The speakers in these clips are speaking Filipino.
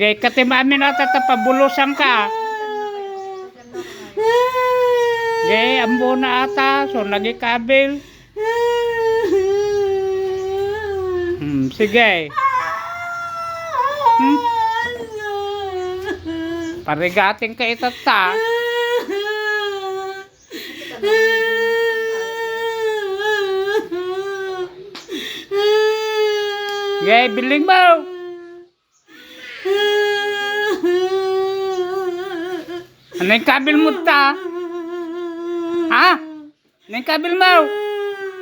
Gay katimamin ata tapabulusan ka. Gay ambo na ata so nagikabil. Hmm, sige. Hmm? Parigating ka itata. Gay biling mo. Ano yung kabil mo ta? Ha? Ano yung kabil mo?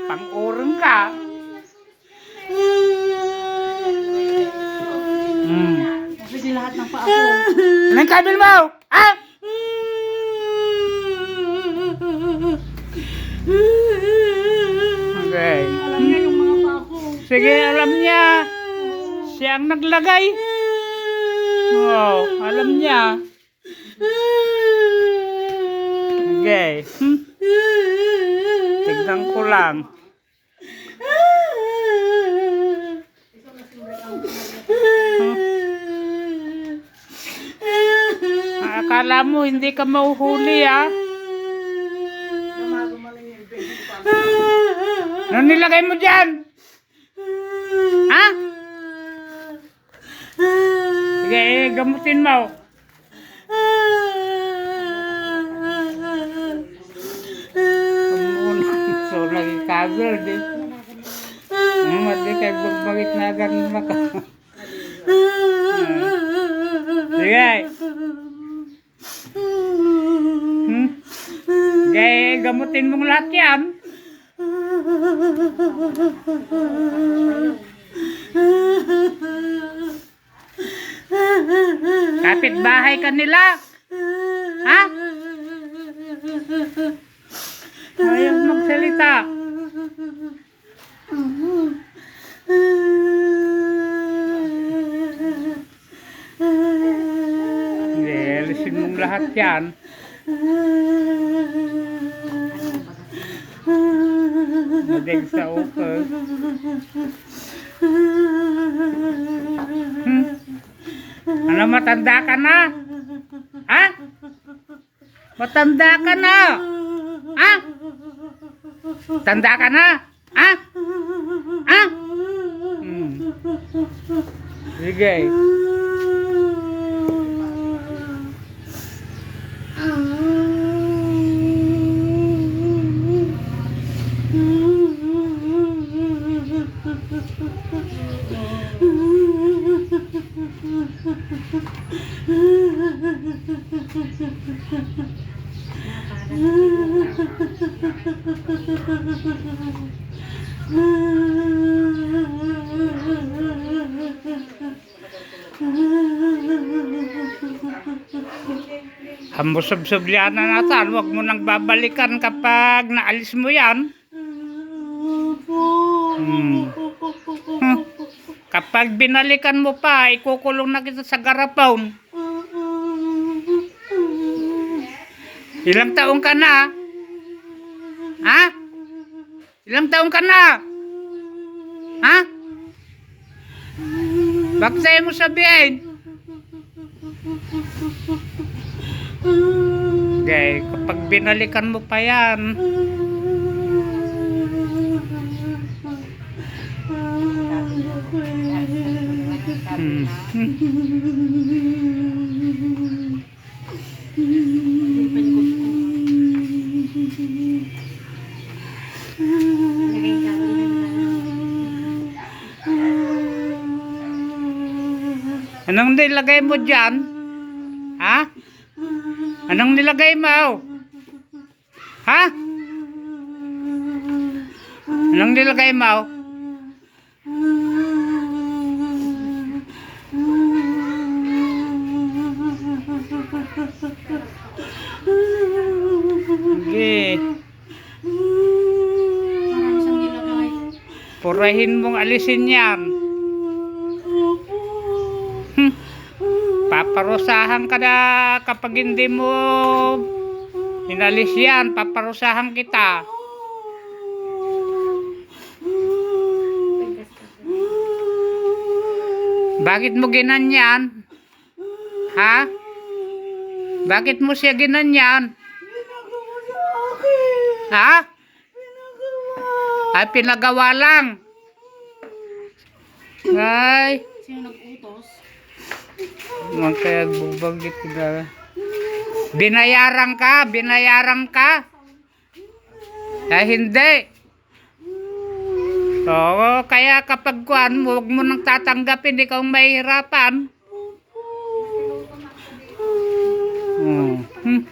Pang-urong ka. Hmm. Kasi lahat ng paa ko. Ano yung kabil mo? Ha? Okay. Alam niya yung mga paa ko. Sige, alam niya. Siya ang naglagay. Wow, alam niya. Okay. Hmm? Tignan ko lang. Ah, Akala mo hindi ka mauhuli ah. Ano nilagay mo dyan? Ha? Sige, eh, gamutin mo. Muna, so na agang maka. Sige. Hmm? Sige, gamutin mong lahat yan. Kapit bahay ka nila. Ha? Ayaw magsalita. Alisin mong lahat yan. Madig sa uko. Hmm? Ano, matanda ka na? Ha? Matanda ka na? Tanda ka na? Ha? Ha? Hmm. Sige. Hambusog-sublian na natin. Huwag mo nang babalikan kapag naalis mo yan. Hmm. Kapag binalikan mo pa, ikukulong na kita sa garapon. Ilang taong ka na? Ha? Ilang taong ka na? Ha? Bakit sa'yo mo sabihin? Okay, kapag binalikan mo pa yan, hmm. Anong nilagay mo dyan? Nilagay mo? Ha? Anong nilagay mo? Sige. Siyang nilagay. Purahin mong alisin yan. Hmm. Paparusahan ka na kapag hindi mo inalis yan. Paparusahan kita. Bakit mo ginanyan? Ha? Bakit mo siya ginanyan? Ha? Ay, pinagawa lang. Ay, Sino nag-utos? Mga kaya bubanggit ka. Binayaran ka, binayaran ka. Ay, hindi. Oo, kaya kapag kuan, huwag mo nang tatanggapin, ikaw mahihirapan. Oh. Hmm.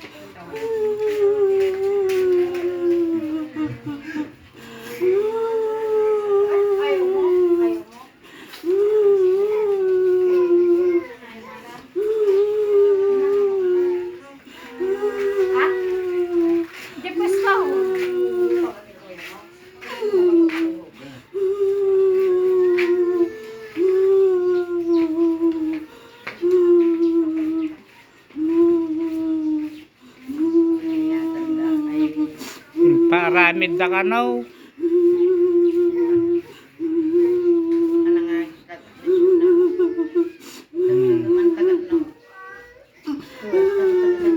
Paramid na ka no.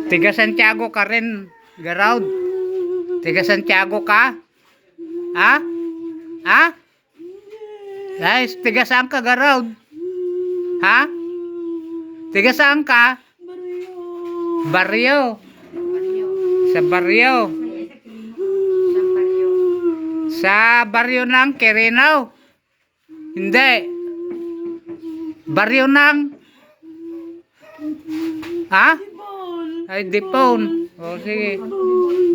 Tiga Santiago ka rin, Garaud. Tiga Santiago ka? Ha? Ha? Guys, tiga saan ka, Garaud? Ha? Tiga saan ka? Barrio. Sa barrio. Sa barrio ng Quirino. Hindi. Barrio ng... Ha? Ay, Dipon. O, sige.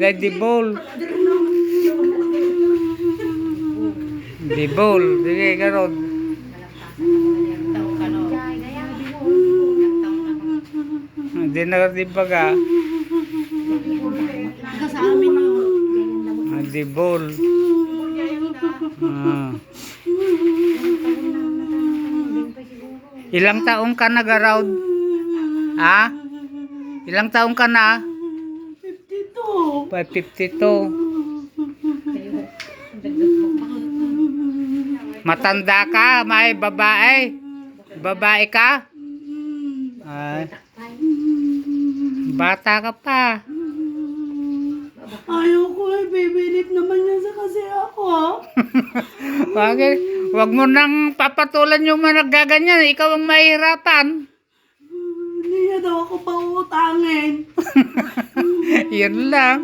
Ay, Dibol. Dibol. Sige, karon. Hindi na di na yun. Ah, Dibol. Ah. Ilang taong ka nag-around? Ha? Ilang taong ka na? 52. 552. Matanda ka, may babae. Babae ka? Ay. Bata ka pa. Ayaw ko ay bibilip naman niya sa kasi ako. Bakit? Huwag mo nang papatulan yung mga naggaganyan. Ikaw ang mahirapan. Hindi niya daw ako pautangin. Yun lang.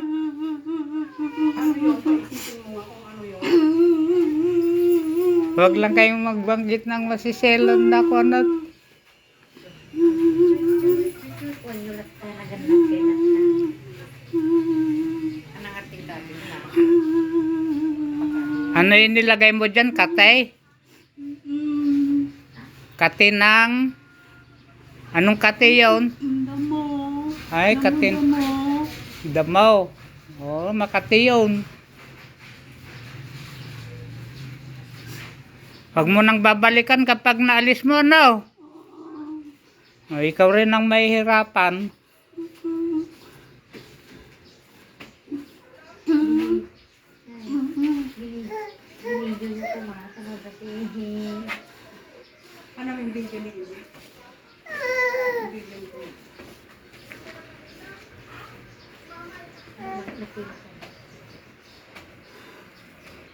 Huwag lang kayong magbanggit ng masiselon na ko ano. Ano yung nilagay mo dyan, katay? Kati ng... Anong kati yun? Damo. Ay, katin. Damo. Oo, Makati yun. Huwag mo nang babalikan kapag naalis mo, no? O, ikaw rin ang mahihirapan. Ano yung video ni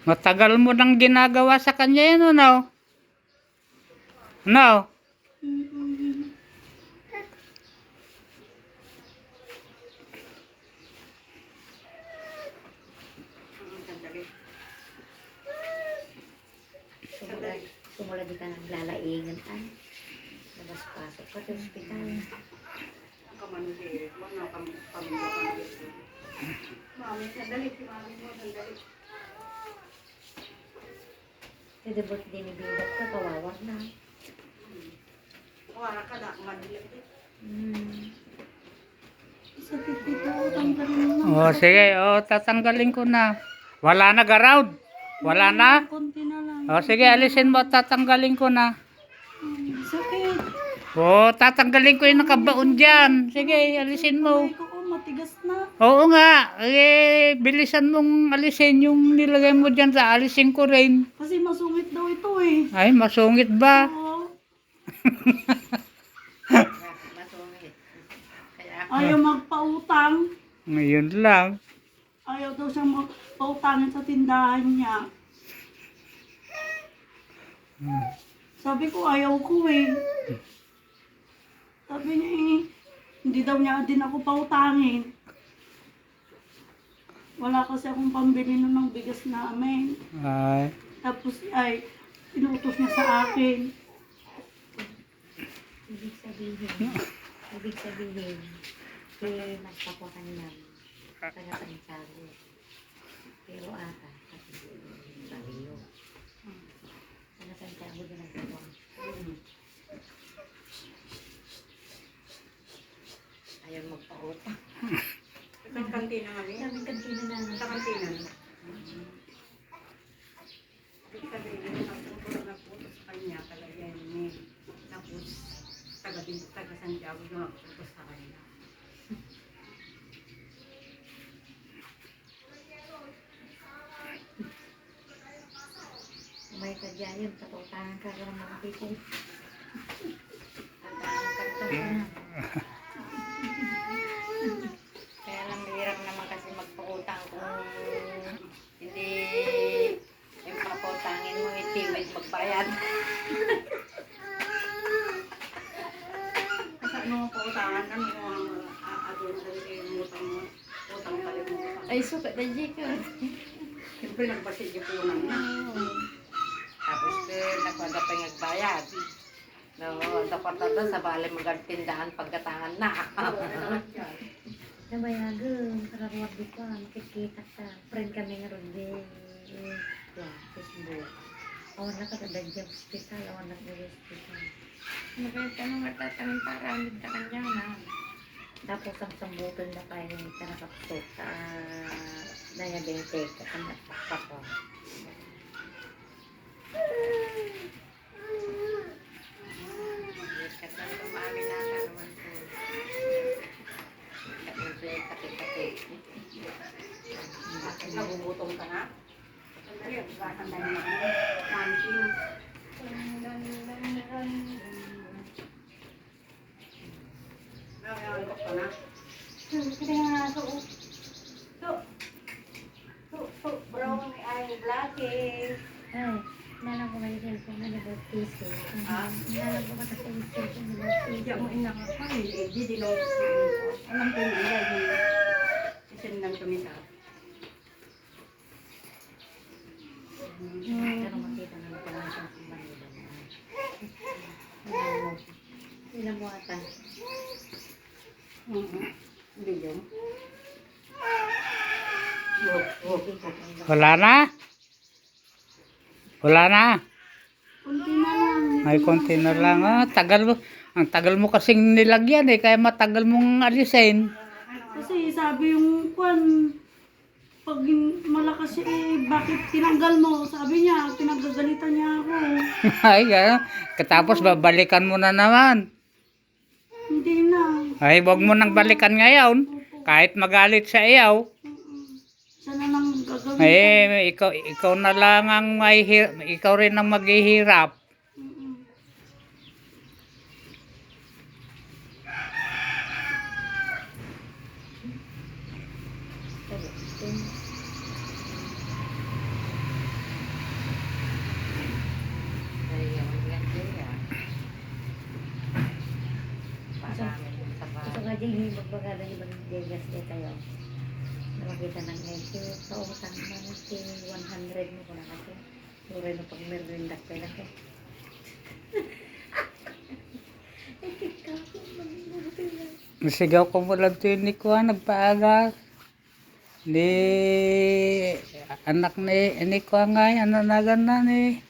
Matagal mo nang ginagawa sa kanya yun, ano? No? Sumula, sumula di ka naglalaingan ay. Labas-pasok ka sa ospital. Kasi ba't dinibilat ka, kawawa na. Wala ka na, manila. Hmm. Sa 52, tanggalin mo. O, sige. O, tatanggalin ko na. Wala na, Garaud. Wala na. Konti na lang. O, sige. Alisin mo. Tatanggalin ko na. Sakit. O, tatanggalin ko yung nakabaon dyan. Sige, alisin mo. Ay, ko, matigas na. Oo nga. Eh, bilisan mong alisin yung nilagay mo dyan sa alisin ko rin. Kasi masungit daw ito eh. Ay, masungit ba? Oo. Ayaw magpautang. Ngayon lang. Ayaw daw siyang magpautangin sa tindahan niya. Sabi ko, ayaw ko eh. Sabi niya eh, hindi daw niya din ako pautangin. Wala kasi akong pambili nun ng bigas namin. Ay, Tapos ay, inutos niya sa akin. Ibig sabihin, ibig sabihin, kay nagpapwa ka niya, taga-pansago. Pero ata, kasi sabi yun. Taga-pansago din ang kapwa. Ayaw magpa-utang. Itong kantina rin. Sabi kantina na. Sa kantina. Ibig sabihin, nagputo na nagputo sa kanya, Yenny. Tapos, taga din taga Santiago yung nagputo sa kanya. May kadya yun, paputangan ka ng mga people. Ay, sukat na Jika. Siyempre nagbasid yung punan na. Tapos eh, nagwada pa yung nagbayad. No, dapat na sa bali magagtindahan pagkatangan na. Nabayagan, para ruwag di ko, makikita ka. Friend kami nga ron din. Yeah, Facebook. Awan na ka kada dyan hospital, awan na ka sa hospital. Ano kaya tanong matatanong para amid na kanya na. Tapos ang sambutan na kayo ng ka nakapsok sa diabetic at ang nakapako. Kasi umami na naman po. Tapos kati-kati. Bakit nagugutong ka na? Sandali, basan tayo na. Manching. Nakakalok ka na. Kaya nga, so, So, so, so, brown ay black eh. ay, nalang ko may cellphone na nabot piso. Ah? Nalang ko yung cellphone na piso. mo inakapal eh. Di di lang. Alam ko yung isin lang tumita. Pero makita naman ko lang siya sa Manila. Ilan mo ata? Hindi yun. Oh, oh, oh. Wala na? Wala na? Ay, konti na lang. Ah, tagal mo. Ang tagal mo kasing nilagyan eh, kaya matagal mong alisin. Kasi sabi yung kwan, pag malakas siya eh, bakit tinanggal mo? Sabi niya, pinagagalitan niya ako. Ay, gano'n. Katapos babalikan mo na naman. Hindi na. Ay, wag mo nang balikan ngayon. Kahit magalit sa iyaw. Mm-mm. Siya na lang gagawin. Eh, ikaw, ikaw na lang ang may ikaw rin ang maghihirap. Mm-mm. Sabi, Ay, ang ganda yan. Parami yung Ito taba. nga din yung Vegas niya tayo. Nakakita ng medyo kautang na si 100 mo ko na kasi. Sure na pag merindak pa lang eh. Ay, tika ko. Nasigaw ko mo lang to ni Kuha, nagpaaga. Ni anak ni ni Kuha nga, ano na gana ni.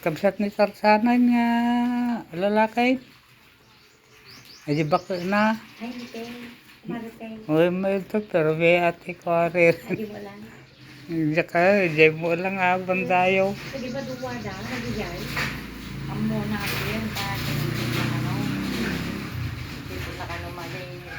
Kabsat ni Tarzana nga, lalakay. Ay, di ba ko na? Ay, Mite. Marite. Uy, may pero may ate ko rin. Ay, di mo lang. Hindi ka, di mo lang abang tayo. Sige ba duwa da? Nagiyay? Amo na ako yan. Bakit?